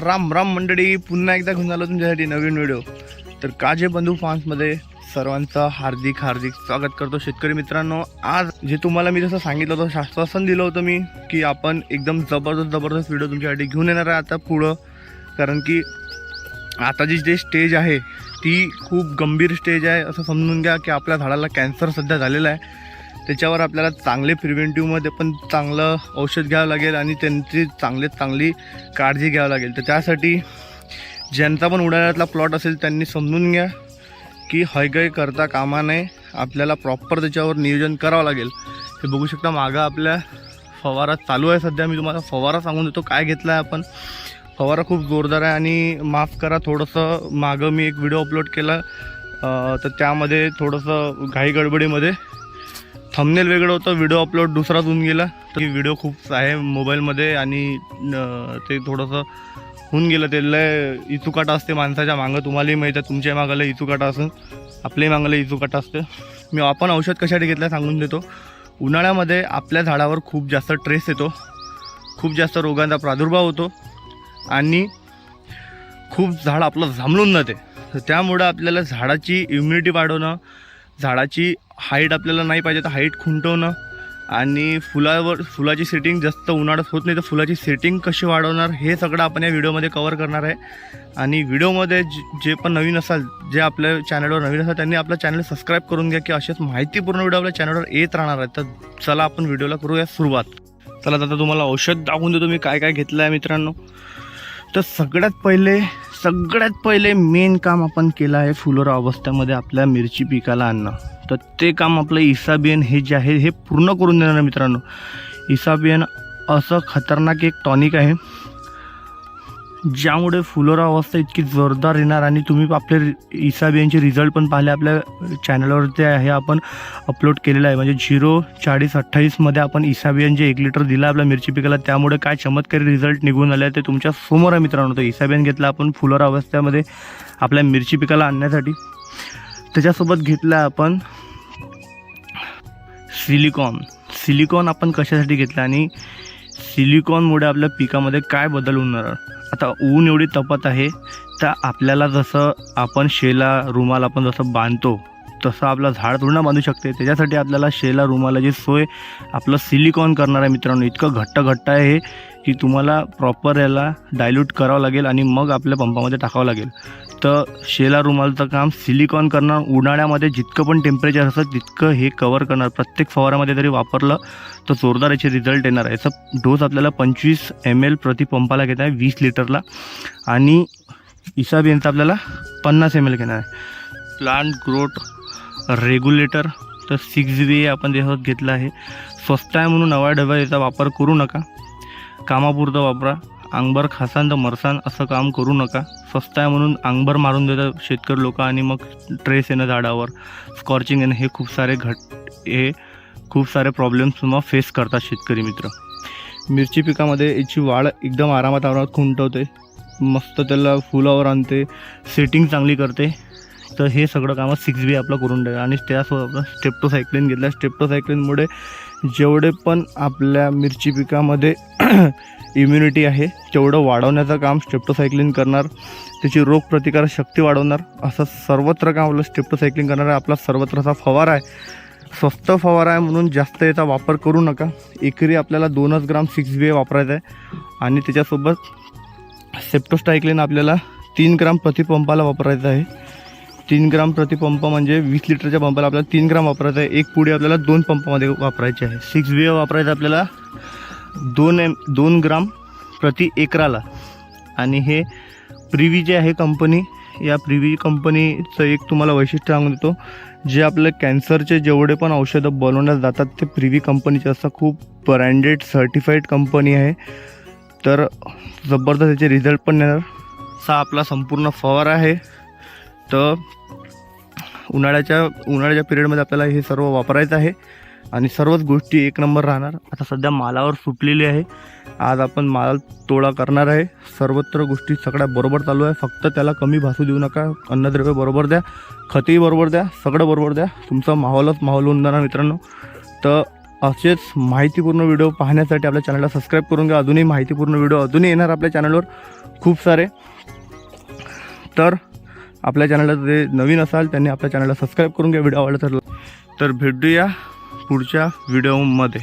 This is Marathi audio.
राम राम मंडळी पुन्हा एकदा घेऊन आलो तुमच्यासाठी नवीन व्हिडिओ तर काजे बंधू फार्म्समध्ये सर्वांचं हार्दिक हार्दिक स्वागत करतो शेतकरी मित्रांनो. आज जे तुम्हाला मी जसं सांगितलं होतं शास्त्रासन दिलं होतं मी की आपण एकदम जबरदस्त जबरदस्त व्हिडिओ तुमच्यासाठी घेऊन येणार आहे आता पुढं. कारण की आता जी जे स्टेज आहे ती खूप गंभीर स्टेज आहे. असं समजून घ्या की आपल्या झाडाला कॅन्सर सध्या झालेला आहे. त्याच्यावर आपल्याला चांगले प्रिव्हेंटिव्हमध्ये पण चांगलं औषध घ्यावं लागेल आणि त्यांची चांगल्यात चांगली काळजी घ्यावी लागेल. तर त्यासाठी ज्यांचा पण उडाण्यातला प्लॉट असेल त्यांनी समजून घ्या की हयगय करता कामा नये. आपल्याला प्रॉपर त्याच्यावर नियोजन करावं लागेल. हे बघू शकता मागं आपल्या फवारा चालू आहे सध्या. मी तुम्हाला फवारा सांगून देतो काय घेतला आहे आपण. फवारा खूप जोरदार आहे आणि माफ करा थोडंसं मागं मी एक व्हिडिओ अपलोड केला. तर त्यामध्ये थोडंसं घाई गडबडीमध्ये थंबनेल वेगळं होतं व्हिडिओ अपलोड दुसराच होऊन गेला. तर व्हिडिओ खूप आहे मोबाईलमध्ये आणि ते थोडंसं होऊन गेलं. ते लय इचुकाटा असते माणसाच्या मागं. तुम्हालाही माहीत आहे तुमच्या मागं इचुकाटा असं. आपल्याही मागं इचुकाटा असते. मी आपण औषध कशासाठी घेतलं सांगून देतो. उन्हाळ्यामध्ये आपल्या झाडावर खूप जास्त ट्रेस येतो. खूप जास्त रोगांचा प्रादुर्भाव होतो. आणि खूप झाड आपलं झांबलून जाते. तर त्यामुळं आपल्याला झाडाची इम्युनिटी वाढवणं झाडाची हाईट आपल्याला नाही पाहिजे तर हाईट खुंटवणं आणि फुलावर फुलाची सेटिंग जास्त उन्हाळ्यात होत नाही तर फुलाची सेटिंग कशी वाढवणार हे सगळं आपण या व्हिडिओमध्ये कवर करणार आहे. आणि व्हिडिओमध्ये जे जे पण नवीन असाल जे आपल्या चॅनलवर नवीन असाल त्यांनी आपलं चॅनल सबस्क्राईब करून घ्या की असेच माहितीपूर्ण व्हिडिओ आपल्या चॅनलवर येत राहणार आहेत. तर चला आपण व्हिडिओला करूया सुरुवात. चला आता तुम्हाला औषध दाखवून देतो मी काय काय घेतलं आहे मित्रांनो. तर सगळ्यात पहिले सगळ्यात पहिले मेन काम आपण केलं आहे फुलोरा अवस्थेमध्ये आपल्या मिरची पिकाला आणणं. तर ते काम आपलं इसाबियन हे जे आहे हे पूर्ण करून देणार मित्रांनो. इसाबियन असं खतरनाक एक टॉनिक आहे ज्यामुळे फुलोरा अवस्था इतकी जोरदार येणार आणि तुम्ही आपले इसाबियनचे रिझल्ट पण पाहिले आपल्या चॅनलवर ते आहे आपण अपलोड केलेलं आहे. म्हणजे झिरो चाळीस अठ्ठावीसमध्ये आपण इसाबियन जे एक लिटर दिलं आपल्या मिरची पिकाला त्यामुळे काय चमत्कारी रिझल्ट निघून आले ते तुमच्यासमोर आहे मित्रांनो. तो इसाबियन घेतला आपण फुलोरा अवस्थेमध्ये आपल्या मिरची पिकाला आणण्यासाठी. त्याच्यासोबत घेतलं आपण सिलिकॉन. सिलिकॉन आपण कशासाठी घेतलं आणि सिलिकॉनमुळे आपल्या पिकामध्ये काय बदल होणार? आता ऊन एवढी तपत आहे तर आपल्याला जसं आपण शेला रुमाल आपण जसं बांधतो तसं आपलं झाड थोडं बांधू शकते. त्याच्यासाठी आपल्याला शेला रुमालाची सोय आपलं सिलिकॉन करणार आहे मित्रांनो. इतकं घट्ट घट्ट आहे हे की तुम्हाला प्रॉपर याला डायल्यूट करावं लागेल आणि मग आपल्या पंपामध्ये टाकावं लागेल. तर शेला रुमालचं काम सिलिकॉन करणार उन्हाळ्यामध्ये जितकं पण टेम्परेचर असतं तितकं हे कवर करणार. प्रत्येक फवारामध्ये जरी वापरलं तर जोरदार याचे रिझल्ट येणार आहे. याचा डोस आपल्याला पंचवीस एम एल प्रति पंपाला घेत आहे वीस लिटरला. आणि इसाबियनचा आपल्याला पन्नास एम एल घेणार आहे. प्लांट ग्रोथ रेग्युलेटर तर सिक्स बी आपण त्याच्यात घेतलं आहे. स्वस्त आहे म्हणून नवा डबा याचा वापर करू नका. कामापुरतं वापरा. अंगभर खासान तर मरसान असं काम करू नका. स्वस्त आहे म्हणून अंगभर मारून देतात शेतकरी लोक आणि मग ट्रेस येणं झाडावर. स्कॉर्चिंग येणं हे खूप सारे घट हे खूप सारे प्रॉब्लेम्स मग फेस करतात शेतकरी मित्र. मिरची पिकामध्ये याची वाढ एकदम आरामात आरामात खुंटवते. मस्त त्याला फुलावर आणते. सेटिंग चांगली करते. तर हे सगळं कामं सिक्स बी आपलं करून द्या आणि त्यासोबत आपलं स्टेप्टोसायक्लिन घेतलं स्टेप्टोसायक्लिनमुळे जेवढे पण आपल्या मिरची पिकामध्ये इम्युनिटी आहे तेवढं वाढवण्याचं काम स्टेप्टोसायक्लिन करणार. त्याची रोगप्रतिकार शक्ती वाढवणार. असं सर्वत्र काम आपलं स्टेप्टोसायक्लिन करणार आहे. आपला सर्वत्रचा फवारा आहे. स्वस्त फवारा आहे म्हणून जास्त याचा वापर करू नका. एकरी आपल्याला दोनच ग्राम सिक्स बी वापरायचा आहे. आणि त्याच्यासोबत सेप्टोस्टायक्लिन आपल्याला तीन ग्राम प्रतिपंपाला वापरायचं आहे. तीन ग्राम प्रतिपंप म्हणजे वीस लिटरच्या पंपाला आपल्याला तीन ग्राम वापरायचं आहे. एक पुडी आपल्याला दोन पंपामध्ये वापरायची आहे. सिक्स वे वापरायचं आपल्याला दोन एम दोन ग्राम प्रति एकराला. आणि हे प्रिवी जे आहे कंपनी या प्रिवी कंपनीचं एक तुम्हाला वैशिष्ट्य सांगून देतो. जे आपले कॅन्सरचे जेवढे पण औषधं बनवण्यात जातात ते प्रिवी कंपनीचे असं खूप ब्रँडेड सर्टिफाईड कंपनी आहे. तर जबरदस्त त्याचे रिझल्ट पण येणार. असा आपला संपूर्ण फवार आहे. तर उन्हाळ्याच्या उन्हाळ्याच्या पिरियडमध्ये आपल्याला हे सर्व वापरायचं आहे. आणि सर्वच गोष्टी एक नंबर राहणार. आता सध्या मालावर सुटलेली आहे. आज आपण माल तोडा करणार आहे. सर्वत्र गोष्टी सगळ्या बरोबर चालू आहे. फक्त त्याला कमी भासू देऊ नका. अन्नद्रव्य बरोबर द्या. खतही बरोबर द्या. सगळं बरोबर द्या. तुमचा माहोलच माहोल होऊन जाणार मित्रांनो. तर असेच माहितीपूर्ण व्हिडिओ पाहण्यासाठी आपल्या चॅनलला सबस्क्राईब करून घ्या. अजूनही माहितीपूर्ण व्हिडिओ अजूनही येणार आपल्या चॅनलवर खूप सारे. तर आपल्या चॅनलला जे नवीन असाल त्यांनी आपल्या चॅनलला सबस्क्राईब करून घ्या. व्हिडिओ आवडला तर तर भेटूया पुढच्या व्हिडिओमध्ये